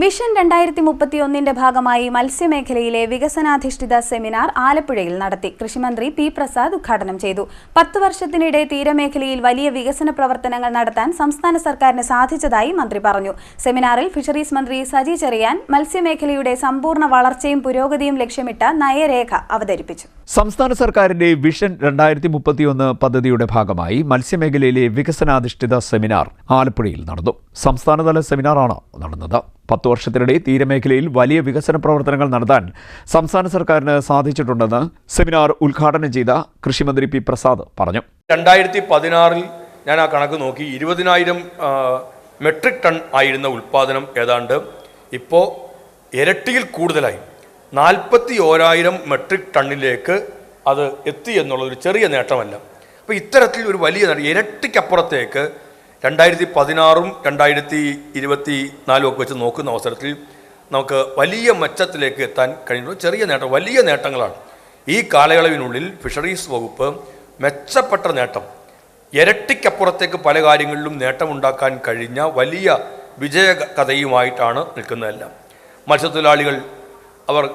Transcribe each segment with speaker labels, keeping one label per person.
Speaker 1: Vision രണ്ടായിരത്തി മുപ്പത്തിയൊന്നിന്റെ ഭാഗമായി മത്സ്യമേഖലയിലെ വികസനാധിഷ്ഠിത seminar ആലപ്പുഴയിൽ നടത്തി. കൃഷിമന്ത്രി പി പ്രസാദ് ഉദ്ഘാടനം ചെയ്തു. പത്ത് വർഷത്തിനിടെ തീരമേഖലയിൽ വലിയ വികസന പ്രവർത്തനങ്ങൾ നടത്താൻ സംസ്ഥാന സർക്കാരിന് സാധിച്ചതായി മന്ത്രി പറഞ്ഞു. സെമിനാറിൽ ഫിഷറീസ് മന്ത്രി സജി ചെറിയാൻ മത്സ്യമേഖലയുടെ സമ്പൂർണ വളർച്ചയും പുരോഗതിയും ലക്ഷ്യമിട്ട നയരേഖ അവതരിപ്പിച്ചു.
Speaker 2: സംസ്ഥാന സർക്കാരിന്റെ വിഷൻ രണ്ടായിരത്തി മുപ്പത്തിയൊന്ന് പദ്ധതിയുടെ ഭാഗമായി മത്സ്യമേഖലയിലെ വികസനാധിഷ്ഠിത സെമിനാർ ആലപ്പുഴയിൽ നടന്നു. സംസ്ഥാനതല സെമിനാറാണ് നടന്നത്. പത്തു വർഷത്തിനിടെ തീരമേഖലയിൽ വലിയ വികസന പ്രവർത്തനങ്ങൾ നടത്താൻ സംസ്ഥാന സർക്കാരിന് സാധിച്ചിട്ടുണ്ടെന്ന് സെമിനാർ ഉദ്ഘാടനം ചെയ്ത കൃഷിമന്ത്രി പി പ്രസാദ് പറഞ്ഞു.
Speaker 3: രണ്ടായിരത്തി പതിനാറിൽ ഞാൻ ആ കണക്ക് നോക്കി. ഇരുപതിനായിരം മെട്രിക് ടൺ ആയിരുന്ന ഉൽപ്പാദനം ഏതാണ്ട് ഇപ്പോൾ ഇരട്ടിയിൽ കൂടുതലായി. നാൽപ്പത്തി ഓരായിരം മെട്രിക് ടണ്ണിലേക്ക് അത് എത്തി എന്നുള്ളതൊരു ചെറിയ നേട്ടമല്ല. അപ്പോൾ ഇത്തരത്തിൽ ഒരു വലിയ ഇരട്ടിക്കപ്പുറത്തേക്ക് രണ്ടായിരത്തി പതിനാറും രണ്ടായിരത്തി ഇരുപത്തി നാലും ഒക്കെ വെച്ച് നോക്കുന്ന അവസരത്തിൽ നമുക്ക് വലിയ മെച്ചത്തിലേക്ക് എത്താൻ കഴിയുന്നു ചെറിയ നേട്ടം വലിയ നേട്ടങ്ങളാണ്. ഈ കാലയളവിനുള്ളിൽ ഫിഷറീസ് വകുപ്പ് മെച്ചപ്പെട്ട നേട്ടം. ഇരട്ടിക്കപ്പുറത്തേക്ക് പല കാര്യങ്ങളിലും നേട്ടമുണ്ടാക്കാൻ കഴിഞ്ഞ വലിയ വിജയ കഥയുമായിട്ടാണ് നിൽക്കുന്നതെല്ലാം. മത്സ്യത്തൊഴിലാളികൾ അവർ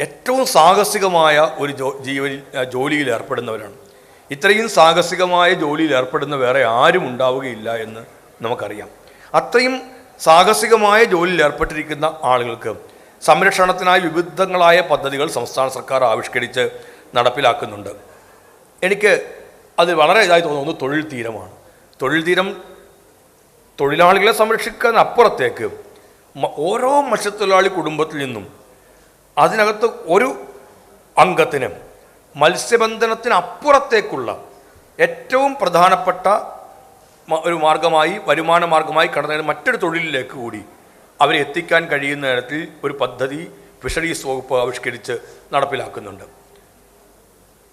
Speaker 3: ഏറ്റവും സാഹസികമായ ഒരു ജോ ജീവനിൽ ജോലിയിൽ ഏർപ്പെടുന്നവരാണ്. ഇത്രയും സാഹസികമായ ജോലിയിൽ ഏർപ്പെടുന്ന വേറെ ആരും ഉണ്ടാവുകയില്ല എന്ന് നമുക്കറിയാം. അത്രയും സാഹസികമായ ജോലിയിൽ ഏർപ്പെട്ടിരിക്കുന്ന ആളുകൾക്ക് സംരക്ഷണത്തിനായി വിവിധങ്ങളായ പദ്ധതികൾ സംസ്ഥാന സർക്കാർ ആവിഷ്കരിച്ച് നടപ്പിലാക്കുന്നുണ്ട്. എനിക്ക് അത് വളരെ ഇതായി തോന്നുന്നു. തൊഴിൽ തീരമാണ്. തൊഴിൽ തീരം തൊഴിലാളികളെ സംരക്ഷിക്കാൻ അപ്പുറത്തേക്ക് ഓരോ മത്സ്യത്തൊഴിലാളി കുടുംബത്തിൽ നിന്നും അതിനകത്ത് ഒരു അംഗത്തിന് മത്സ്യബന്ധനത്തിന് അപ്പുറത്തേക്കുള്ള ഏറ്റവും പ്രധാനപ്പെട്ട ഒരു മാർഗമായി വരുമാന മാർഗമായി കടന്നു മറ്റൊരു തൊഴിലിലേക്ക് കൂടി അവരെ എത്തിക്കാൻ കഴിയുന്ന തരത്തിൽ ഒരു പദ്ധതി ഫിഷറീസ് വകുപ്പ് ആവിഷ്കരിച്ച് നടപ്പിലാക്കുന്നുണ്ട്.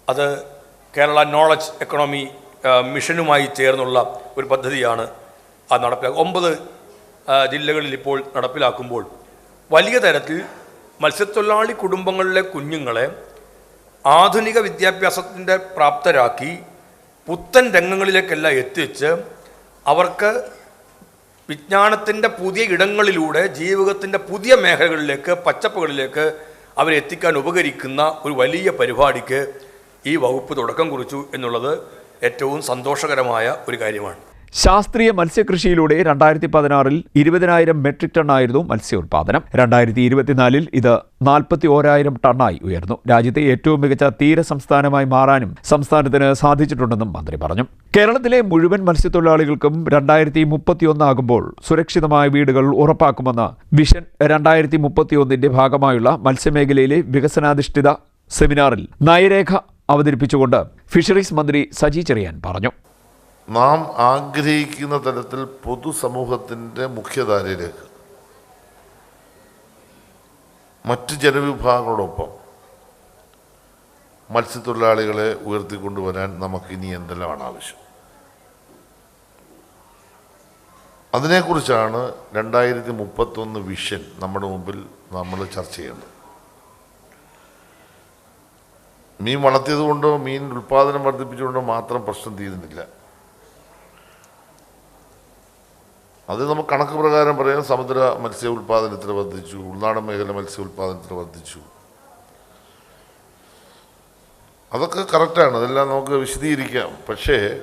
Speaker 3: അത് കേരള നോളജ് എക്കണോമി മിഷനുമായി ചേർന്നുള്ള ഒരു പദ്ധതിയാണ് അത് നടപ്പിലാക്കുക. ഒമ്പത് ജില്ലകളിൽ ഇപ്പോൾ നടപ്പിലാക്കുമ്പോൾ വലിയ തരത്തിൽ മത്സ്യത്തൊഴിലാളി കുടുംബങ്ങളിലെ കുഞ്ഞുങ്ങളെ ആധുനിക വിദ്യാഭ്യാസത്തിന്റെ പ്രാപ്തരാക്കി പുത്തൻ രംഗങ്ങളിലേക്കെല്ലാം എത്തിച്ച് അവർക്ക് വിജ്ഞാനത്തിന്റെ പുതിയ ഇടങ്ങളിലൂടെ ജീവിതത്തിന്റെ പുതിയ മേഖലകളിലേക്ക് പച്ചപ്പുകളിലേക്ക് അവരെ എത്തിക്കാൻ ഉപകരിക്കുന്ന ഒരു വലിയ പരിപാടിക്ക് ഈ വകുപ്പ് തുടക്കം കുറിച്ചു എന്നുള്ളത് ഏറ്റവും സന്തോഷകരമായ ഒരു കാര്യമാണ്.
Speaker 2: ശാസ്ത്രീയ മത്സ്യകൃഷിയിലൂടെ രണ്ടായിരത്തി പതിനാറിൽ ഇരുപതിനായിരം മെട്രിക് ടണ്ണായിരുന്നു മത്സ്യോൽപാദനം. രണ്ടായിരത്തി ഇരുപത്തിനാലിൽ ഇത് നാൽപ്പത്തി ഓരായിരം ടണ്ണായി ഉയർന്നു. രാജ്യത്തെ ഏറ്റവും മികച്ച തീര സംസ്ഥാനമായി മാറാനും സംസ്ഥാനത്തിന് സാധിച്ചിട്ടുണ്ടെന്നും മന്ത്രി പറഞ്ഞു. കേരളത്തിലെ മുഴുവൻ മത്സ്യത്തൊഴിലാളികൾക്കും രണ്ടായിരത്തി മുപ്പത്തിയൊന്നാകുമ്പോൾ സുരക്ഷിതമായ വീടുകൾ ഉറപ്പാക്കുമെന്ന് വിഷൻ രണ്ടായിരത്തി മുപ്പത്തിയൊന്നിന്റെ ഭാഗമായുള്ള മത്സ്യമേഖലയിലെ വികസനാധിഷ്ഠിത സെമിനാറിൽ നയരേഖ അവതരിപ്പിച്ചുകൊണ്ട് ഫിഷറീസ് മന്ത്രി സജി ചെറിയാൻ പറഞ്ഞു.
Speaker 4: നാം ആഗ്രഹിക്കുന്ന തരത്തിൽ പൊതുസമൂഹത്തിന്റെ മുഖ്യധാരയിലേക്ക്. മറ്റ് ജനവിഭാഗങ്ങളോടൊപ്പം മത്സ്യത്തൊഴിലാളികളെ ഉയർത്തിക്കൊണ്ടുവരാൻ നമുക്ക് ഇനി എന്തെല്ലാമാണ് ആവശ്യം? അതിനെക്കുറിച്ചാണ് രണ്ടായിരത്തി മുപ്പത്തൊന്ന് വിഷൻ നമ്മുടെ മുമ്പിൽ നമ്മൾ ചർച്ച ചെയ്യേണ്ടത്. മീൻ വളർത്തിയതുകൊണ്ടോ മീൻ ഉൽപ്പാദനം വർദ്ധിപ്പിച്ചുകൊണ്ടോ മാത്രം പ്രശ്നം തീരുന്നില്ല. അത് നമുക്ക് കണക്ക് പ്രകാരം പറയാം. സമുദ്ര മത്സ്യ ഉൽപ്പാദനത്തിന് വർദ്ധിച്ചു. ഉൾനാടൻ മേഖല മത്സ്യ ഉൽപ്പാദനത്തിന് വർദ്ധിച്ചു. അതൊക്കെ കറക്റ്റാണ് അതെല്ലാം നമുക്ക് വിശദീകരിക്കാം. പക്ഷേ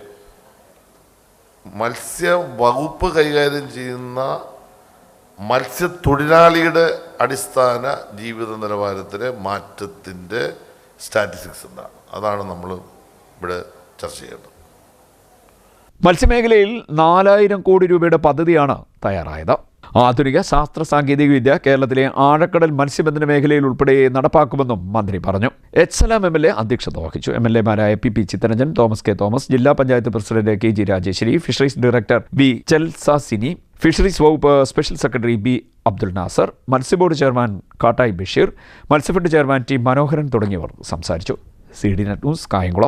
Speaker 4: മത്സ്യ വകുപ്പ് കൈകാര്യം ചെയ്യുന്ന മത്സ്യത്തൊഴിലാളിയുടെ അടിസ്ഥാന ജീവിത നിലവാരത്തിലെ മാറ്റത്തിന്റെ സ്റ്റാറ്റിസ്റ്റിക്സ് എന്താണ്? അതാണ് നമ്മൾ ഇവിടെ ചർച്ച ചെയ്യേണ്ടത്.
Speaker 2: മത്സ്യമേഖലയിൽ നാലായിരം കോടി രൂപയുടെ പദ്ധതിയാണ് തയ്യാറായത്. ആധുനിക ശാസ്ത്ര സാങ്കേതിക വിദ്യ കേരളത്തിലെ ആഴക്കടൽ മത്സ്യബന്ധന മേഖലയിൽ ഉൾപ്പെടെ നടപ്പാക്കുമെന്നും മന്ത്രി പറഞ്ഞു. H Salam M L A അധ്യക്ഷത വഹിച്ചു. M L എമാരായ P P Chitharanjan Thomas K Thomas ജില്ലാ panchayat president K G Rajeswari fisheries director V Chelsasini fisheries വകുപ്പ് special secretary B Abdul Nasar മത്സ്യബോർഡ് chairman കാട്ടായി Basheer Matsyafed chairman T Manoharan തുടങ്ങിയവർ സംസാരിച്ചു. C D net news Kayamkulam.